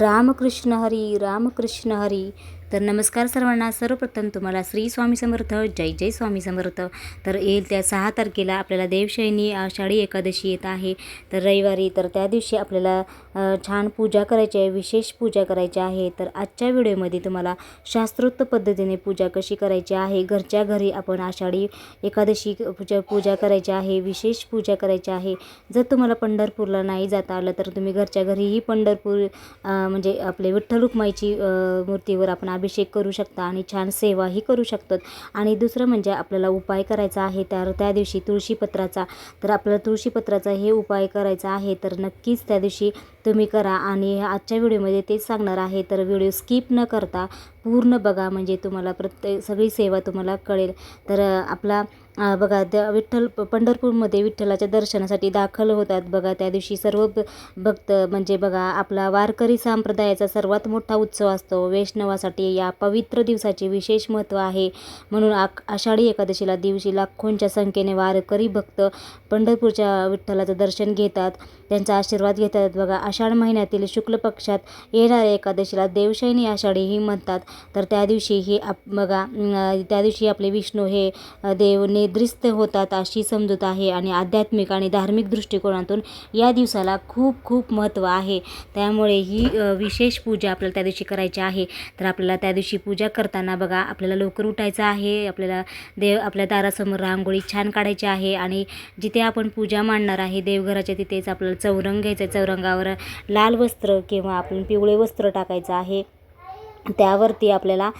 రామకృష్ణ హరి రామకృష్ణ హరి. तर नमस्कार सर्वांना. सर्वप्रथम तुम्हाला श्री स्वामी समर्थ जय जय स्वामी समर्थ. तर येईल त्या सहा तारखेला आपल्याला देवशयनी आषाढी एकादशी येत आहे. तर रविवारी तर त्या दिवशी आपल्याला छान पूजा करायची आहे विशेष पूजा करायची आहे. तर आजच्या व्हिडिओमध्ये तुम्हाला शास्त्रोक्त पद्धतीने पूजा कशी करायची आहे घरच्या घरी आपण आषाढी एकादशी पूजा पूजा करायची आहे विशेष पूजा करायची आहे. जर तुम्हाला पंढरपूरला नाही जाता आलं तर तुम्ही घरच्या घरीही पंढरपूर म्हणजे आपले विठ्ठल रुक्माईची मूर्तीवर आपण अभिषेक करू शकता आणि छान सेवाही करू शकतात. आणि दुसरं म्हणजे आपल्याला उपाय करायचा आहे तर त्या दिवशी तुळशीपत्राचा तर आपल्याला तुळशीपत्राचा हे उपाय करायचा आहे तर नक्कीच त्या दिवशी तुम्ही करा. आणि आजच्या व्हिडिओमध्ये तेच सांगणार आहे तर व्हिडिओ स्किप न करता पूर्ण बघा म्हणजे तुम्हाला प्रत्येक सगळी सेवा तुम्हाला कळेल. तर आपला बघा त्या विठ्ठल पंढरपूरमध्ये विठ्ठलाच्या दर्शनासाठी दाखल होतात. बघा त्या दिवशी सर्व भक्त म्हणजे बघा आपला वारकरी संप्रदायाचा सर्वात मोठा उत्सव असतो. वैष्णवासाठी या पवित्र दिवसाचे विशेष महत्त्व आहे. म्हणून आक आषाढी एकादशीला दिवशी लाखोंच्या संख्येने वारकरी भक्त पंढरपूरच्या विठ्ठलाचं दर्शन घेतात. त्यांचा आशीर्वाद घेतात. बघा आषाढ महिन्यातील शुक्ल पक्षात येणाऱ्या एकादशीला देवशैनी आषाढी ही म्हणतात. तर त्या दिवशी ही आप बघा त्या दिवशी आपले विष्णू हे देवने देव निद्रिस्त होतात अशी समजूत आहे आणि आध्यात्मिक आणि धार्मिक दृष्टिकोनातून या दिवसाला खूप खूप महत्त्व आहे. त्यामुळे ही विशेष पूजा आपल्याला त्या दिवशी करायची आहे. तर आपल्याला त्या दिवशी पूजा करताना बघा आपल्याला लवकर उठायचं आहे. आपल्याला देव आपल्या दारासमोर रांगोळी छान काढायची आहे आणि जिथे आपण पूजा मांडणार आहे देवघराच्या तिथेच आपल्याला चौरंग घ्यायचं आहे. चौरंगावर लाल वस्त्र किंवा आपण पिवळे वस्त्र टाकायचं आहे. त्यावरती आपल्याला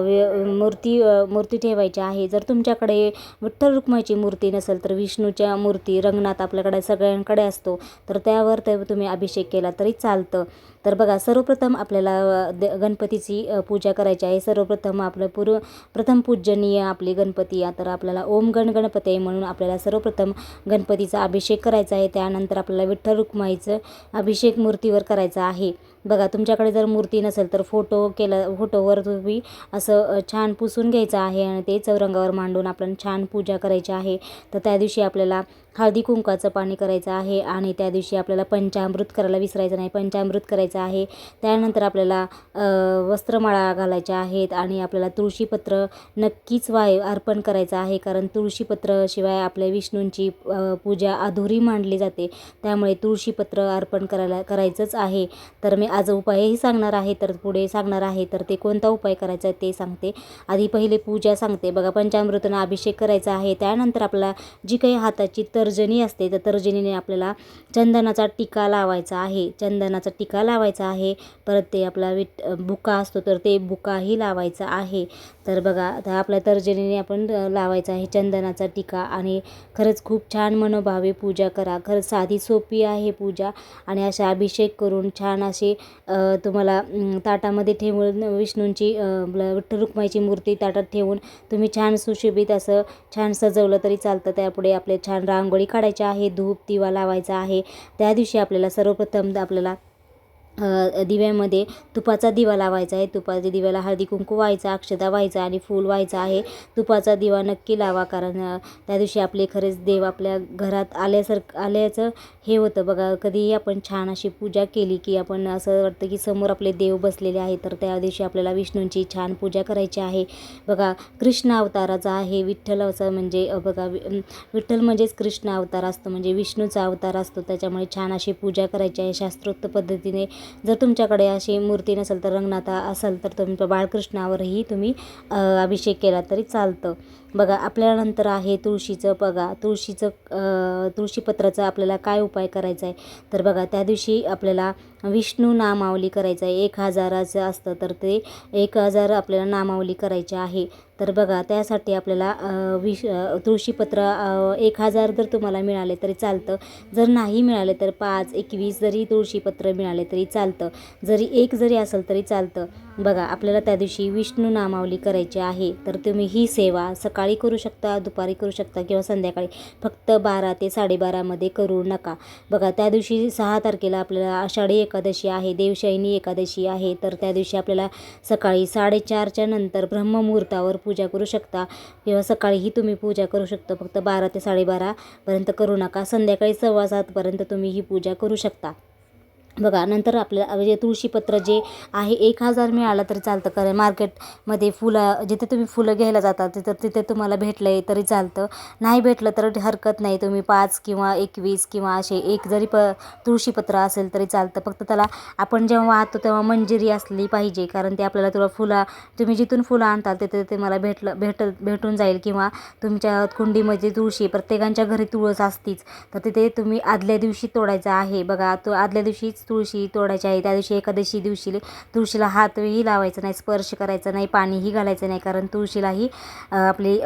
व्य- मूर्ती मूर्ती ठेवायची आहे. जर तुमच्याकडे विठ्ठल रुक्माईची मूर्ती नसेल तर विष्णूच्या मूर्ती रंगनाथ आपल्याकडे सगळ्यांकडे असतो. तर त्यावर ते तुम्ही अभिषेक केला तरी चालतं. तर बघा सर्वप्रथम आपल्याला द गणपतीची पूजा करायची आहे. सर्वप्रथम आपलं पूर्व प्रथम पूजनीय आपली गणपती तर आपल्याला ओम गण गणपती म्हणून आपल्याला सर्वप्रथम गणपतीचा अभिषेक करायचा आहे. त्यानंतर आपल्याला विठ्ठल रुक्माईचं अभिषेक मूर्तीवर करायचा आहे. बघा तुमच्याकडे जर मूर्ती नसेल तर फोटो केला फोटोवर तुम्ही असं छान पुसून घ्यायचं आहे आणि ते चौरंगावर मांडून आपण छान पूजा करायची आहे. तर त्या दिवशी आपल्याला हळदी कुंकाचं पाणी करायचं आहे आणि त्या दिवशी आपल्याला पंचामृत करायला विसरायचं नाही. पंचामृत करायचं आहे. त्यानंतर आपल्याला वस्त्रमाळा घालायच्या आहेत आणि आपल्याला तुळशीपत्र नक्कीच वाय अर्पण करायचं आहे. कारण तुळशीपत्र शिवाय आपल्या विष्णूंची पूजा अधुरी मांडली जाते. त्यामुळे तुळशीपत्र अर्पण करायला करायचंच आहे. तर मी आज उपायही सांगणार आहे तर पुढे सांगणार आहे तर ते कोणता उपाय करायचा आहे ते सांगते. आधी पहिले पूजा सांगते. बघा पंचामृतानं अभिषेक करायचा आहे. त्यानंतर आपला जी काही हाताची तर्जनी असते त्या तर्जनीने आपल्याला चंदनाचा टिका लावायचा आहे. चंदनाचा टिका लावायचा आहे. परत ते आपला विट बुका असतो तर ते बुकाही लावायचा आहे. तर बघा आता आपल्या तर्जनीने आपण लावायचा आहे चंदनाचा टिका. आणि खरंच खूप छान मनोभावे पूजा करा. खरंच साधी सोपी आहे पूजा. आणि अशा अभिषेक करून छान असे तुम्हाला ताटामध्ये ठेवून विष्णूंची आपलं विठ्ठल रुक्माईची मूर्ती ताटात ठेवून तुम्ही छान सुशोभित असं छान सजवलं तरी चालतं. त्यापुढे आपले छान रांगोळी काढायची आहे धूप दिवा लावायचा आहे. त्या दिवशी आपल्याला सर्वप्रथम आपल्याला दिव्यामध्ये तुपाचा दिवा लावायचा आहे. तुपाच्या दिव्याला हळदी कुंकू व्हायचा अक्षता व्हायचा आणि फूल व्हायचं आहे. तुपाचा दिवा नक्की लावा कारण त्या दिवशी आपले खरेच देव आपल्या घरात आल्यासारखं आल्याचं हे होतं. बघा कधीही आपण छान अशी पूजा केली की आपण असं वाटतं की समोर आपले देव बसलेले आहे तर त्या दिवशी आपल्याला विष्णूंची छान पूजा करायची आहे. बघा कृष्ण अवताराचा आहे. विठ्ठलाचा म्हणजे बघा विठ्ठल म्हणजेच कृष्ण अवतार असतो. म्हणजे विष्णूचा अवतार असतो. त्याच्यामुळे छान अशी पूजा करायची आहे शास्त्रोक्त पद्धतीने. जर तुमच्याकडे अशी मूर्ती नसेल तर रंगनाथा असेल तर तुमच्या बाळकृष्णावरही तुम्ही अभिषेक केला तरी चालतं. बघा आपल्यानंतर आहे तुळशीचं बघा तुळशीचं तुळशीपत्राचं तुळशीपत्राचा आपल्याला काय उपाय करायचा आहे? तर बघा त्या दिवशी आपल्याला विष्णू नामावली करायचं आहे. एक हजाराचं असतं तर ते एक हजार आपल्याला नामावली करायची आहे. तर बघा त्यासाठी आपल्याला विष तुळशीपत्र एक हजार जर तुम्हाला मिळाले तरी चालतं. जर नाही मिळाले तर पाच एकवीस जरी तुळशीपत्र मिळाले तरी चालतं. जरी एक जरी असेल तरी चालतं. बघा आपल्याला त्या दिवशी विष्णू नामावली करायची आहे तर तुम्ही ही सेवा सकाळी करू शकता दुपारी करू शकता किंवा संध्याकाळी. फक्त बारा ते साडेबारामध्ये करू नका. बघा त्या दिवशी सहा तारखेला आपल्याला आषाढी एकादशी आहे देवशायनी एकादशी आहे तर त्या दिवशी आपल्याला सकाळी साडेचारच्या नंतर ब्रह्ममुहूर्तावर पूजा करू शकता किंवा सकाळीही तुम्ही पूजा करू शकता. फक्त बारा ते साडेबारापर्यंत करू नका. संध्याकाळी सव्वा सातपर्यंत तुम्ही ही पूजा करू शकता. बघा नंतर आपल्याला म्हणजे तुळशीपत्र जे आहे एक हजार मिळालं तरी चालतं. कारण मार्केटमध्ये फुलं जिथे तुम्ही फुलं घ्यायला जाता तिथं तिथे तुम्हाला भेटलं आहे तरी चालतं. नाही भेटलं तर हरकत नाही. तुम्ही पाच किंवा एकवीस किंवा असे एक जरी प तुळशीपत्र असेल तरी चालतं. फक्त त्याला आपण जेव्हा वाहतो तेव्हा मंजिरी असली पाहिजे. कारण ते आपल्याला तुला फुलं तुम्ही जिथून फुलं आणताल तिथे ते मला भेटलं भेट भेटून जाईल. किंवा तुमच्या कुंडीमध्ये तुळशी प्रत्येकांच्या घरी तुळस असतीच. तर तिथे तुम्ही आदल्या दिवशी तोडायचं आहे. बघा तो आदल्या दिवशीच तुळशी तोडायची आहे. त्या दिवशी एकादशी दिवशी तुळशीला हातही लावायचा नाही स्पर्श करायचा नाही पाणीही घालायचं नाही. कारण तुळशीलाही आपली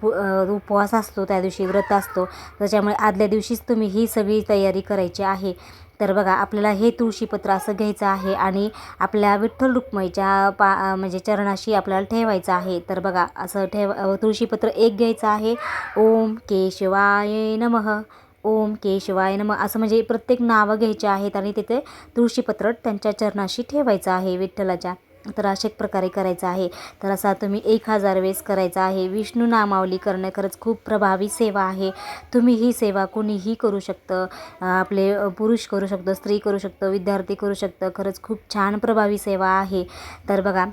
पु- उपवास असतो त्या दिवशी व्रत असतो. त्याच्यामुळे आदल्या दिवशीच तुम्ही ही सगळी तयारी करायची आहे. तर बघा आपल्याला हे तुळशीपत्र असं घ्यायचं आहे आणि आपल्या विठ्ठल रुक्मईच्या पा म्हणजे चरणाशी आपल्याला ठेवायचं आहे. तर बघा असं ठेव तुळशीपत्र एक घ्यायचं आहे. ओम केशवाय नमः. ओम केशवाय नम. असं म्हणजे प्रत्येक नावं घ्यायचे आहेत आणि तिथे तुळशीपत्र त्यांच्या चरणाशी ठेवायचं आहे विठ्ठलाच्या. तर अशा प्रकारे करायचं आहे. तर असा तुम्ही एक हजार वेळेस करायचा आहे. विष्णू नामावली करणं खरंच खूप प्रभावी सेवा आहे. तुम्ही ही सेवा कोणीही करू शकतं. आपले पुरुष करू शकतो स्त्री करू शकतो विद्यार्थी करू शकतं. खरंच खूप छान प्रभावी सेवा आहे. तर बघा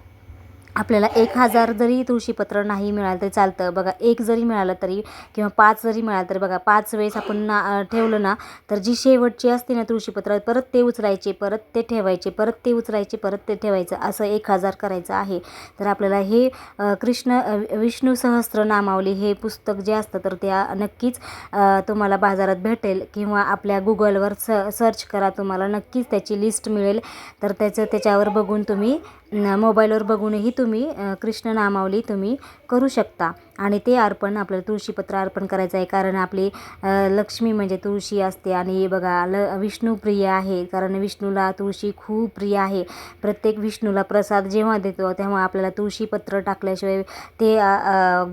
आपल्याला एक हजार जरी तुळशीपत्र नाही मिळालं तरी चालतं. बघा एक जरी मिळालं तरी किंवा पाच जरी मिळालं तरी बघा पाच वेळेस आपण ना ठेवलं ना तर जी शेवटची असते ना तुळशीपत्र परत ते उचलायचे परत ते ठेवायचे परत ते उचलायचे परत ते ठेवायचं असं एक हजार करायचं आहे. तर आपल्याला हे कृष्ण विष्णू सहस्त्र नामावली हे पुस्तक जे असतं तर त्या नक्कीच तुम्हाला बाजारात भेटेल किंवा आपल्या गुगलवर स सर्च करा तुम्हाला नक्कीच त्याची लिस्ट मिळेल. तर त्याचं त्याच्यावर बघून तुम्ही मोबाईलवर बघूनही तुम्ही कृष्ण नामावली तुम्ही करू शकता. आणि ते अर्पण आपल्याला तुळशीपत्र अर्पण करायचं आहे. कारण आपली लक्ष्मी म्हणजे तुळशी असते. आणि बघा ल विष्णूप्रिय आहे. कारण विष्णूला तुळशी खूप प्रिय आहे. प्रत्येक विष्णूला प्रसाद जेव्हा देतो तेव्हा आपल्याला तुळशीपत्र टाकल्याशिवाय ते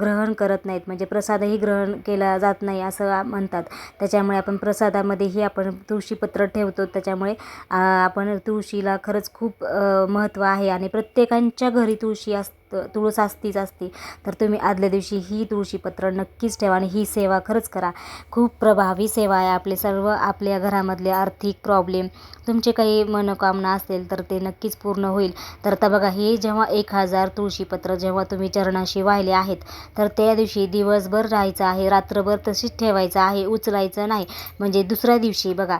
ग्रहण करत नाहीत. म्हणजे प्रसादही ग्रहण केला जात नाही असं म्हणतात. त्याच्यामुळे आपण प्रसादामध्येही आपण तुळशीपत्र ठेवतो. त्याच्यामुळे आपण तुळशीला खरंच खूप महत्त्व आहे. आणि प्रत्येकांच्या घरी तुळशी असते. तुळस असतीच असते तर तुम्ही आदल्या दिवशी ही तुळशीपत्र नक्कीच ठेवा आणि ही सेवा खरंच करा. खूप प्रभावी सेवा आहे आपले सर्व आपल्या घरामधले आर्थिक प्रॉब्लेम तुमचे काही मनोकामना असेल तर ते नक्कीच पूर्ण होईल. तर आता बघा हे जेव्हा एक हजार तुळशीपत्र जेव्हा तुम्ही चरणाशी वाहिले आहेत तर त्या दिवशी दिवसभर राहायचं आहे रात्रभर तशीच ठेवायचं आहे उचलायचं नाही. म्हणजे दुसऱ्या दिवशी बघा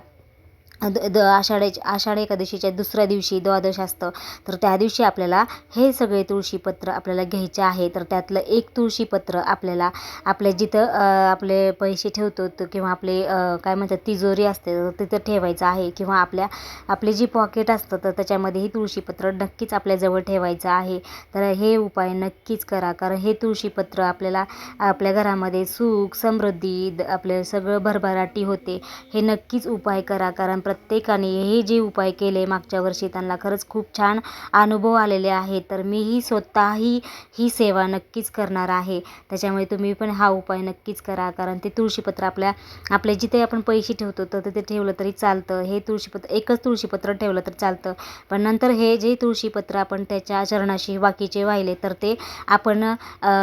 द द आषाढ्याच्या आषाढ एकादशीच्या दुसऱ्या दिवशी द्वादश असतं. तर त्या दिवशी आपल्याला हे सगळे तुळशीपत्र आपल्याला घ्यायचे आहे. तर त्यातलं एक तुळशीपत्र आपल्याला आपल्या जिथं आपले पैसे ठेवतो किंवा आपले काय म्हणतात तिजोरी असते तर तिथं ठेवायचं आहे. किंवा आपल्या आपले जी पॉकेट असतं तर त्याच्यामध्येही तुळशीपत्र नक्कीच आपल्याजवळ ठेवायचं आहे. तर हे उपाय नक्कीच करा. कारण हे तुळशीपत्र आपल्याला आपल्या घरामध्ये सुख समृद्धी द- आपले सगळं भरभराटी होते. हे नक्कीच उपाय करा. कारण प्रत्येकाने हे जे उपाय केले मागच्या वर्षी त्यांना खरंच खूप छान अनुभव आलेले आहेत. तर मीही स्वतःही ही सेवा नक्कीच करणार आहे. त्याच्यामुळे तुम्ही पण हा उपाय नक्कीच करा कारण ते तुळशीपत्र आपल्या आपले जिथे आपण पैसे ठेवतो तर तिथे ठेवलं तरी चालतं. हे तुळशीपत्र एकच तुळशीपत्र ठेवलं तर चालतं. पण नंतर हे जे तुळशीपत्र आपण त्याच्या चरणाशी बाकीचे वाहिले तर ते आपण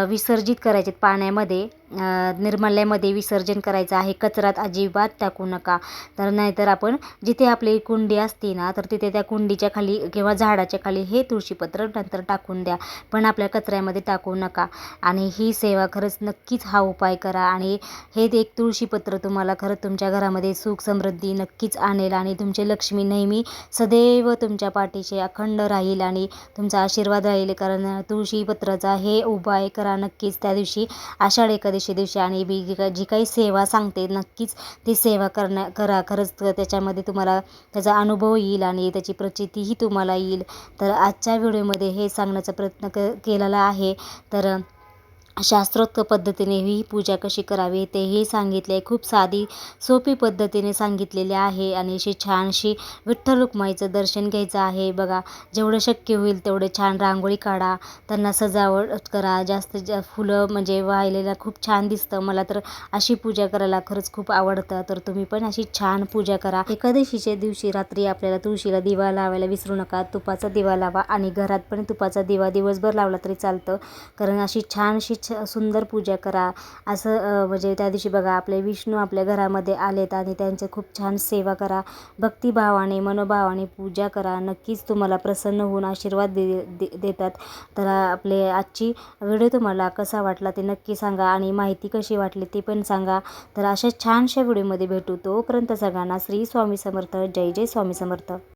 विसर्जित करायचे पाण्यामध्ये. निर्मल्यामध्ये विसर्जन करायचं आहे. कचरात अजिबात टाकू नका. तर नाहीतर आपण जिथे आपली कुंडी असते ना तर तिथे त्या कुंडीच्या खाली किंवा झाडाच्या खाली हे तुळशीपत्र नंतर टाकून द्या. पण आपल्या कचऱ्यामध्ये टाकू नका. आणि ही सेवा खरंच नक्कीच हा उपाय करा. आणि हे एक तुळशीपत्र तुम्हाला खरंच तुमच्या घरामध्ये सुख समृद्धी नक्कीच आणेल. आणि तुमचे लक्ष्मी नेहमी सदैव तुमच्या पाठीशी अखंड राहील. आणि तुमचा आशीर्वाद राहील. कारण तुळशीपत्राचा हे उपाय करा नक्कीच त्या दिवशी. आषाढ एकादशी दिवशी आणि बी जी काही- सेवा सांगते नक्कीच ती सेवा करण्या करा. खरंच तर त्याच्यामध्ये तुम्हाला त्याचा अनुभव येईल आणि त्याची प्रचितीही तुम्हाला येईल. तर आजच्या व्हिडिओमध्ये हे सांगण्याचा प्रयत्न क केलेला आहे. तर शास्त्रोक्त पद्धतीने ही पूजा कशी करावी तेही सांगितले. खूप साधी सोपी पद्धतीने सांगितलेले आहे आणि अशी छानशी विठ्ठल रुक्माईचं दर्शन घ्यायचं आहे. बघा जेवढं शक्य होईल तेवढे छान रांगोळी काढा. त्यांना सजावट करा. जास्त जा फुलं म्हणजे वाहिलेलं खूप छान दिसतं. मला तर अशी पूजा करायला खरंच खूप आवडतं. तर तुम्ही पण अशी छान पूजा करा. एकादशीच्या दिवशी रात्री आपल्याला तुळशीला दिवा लावायला विसरू नका. तुपाचा दिवा लावा आणि घरात पण तुपाचा दिवा दिवसभर लावला तरी चालतं. कारण अशी छानशी छ सुंदर पूजा करा. असं म्हणजे त्या दिवशी बघा आपले विष्णू आपल्या घरामध्ये आलेत आणि त्यांचे खूप छान सेवा करा. भक्तिभावाने मनोभावाने पूजा करा. नक्कीच तुम्हाला प्रसन्न होऊन आशीर्वाद दे दे देतात. तर आपले आजची व्हिडिओ तुम्हाला कसा वाटला ते नक्की सांगा आणि माहिती कशी वाटली ती पण सांगा. तर अशा छानशा व्हिडिओमध्ये भेटू. तोपर्यंत सगळ्यांना श्री स्वामी समर्थ. जय जय स्वामी समर्थ.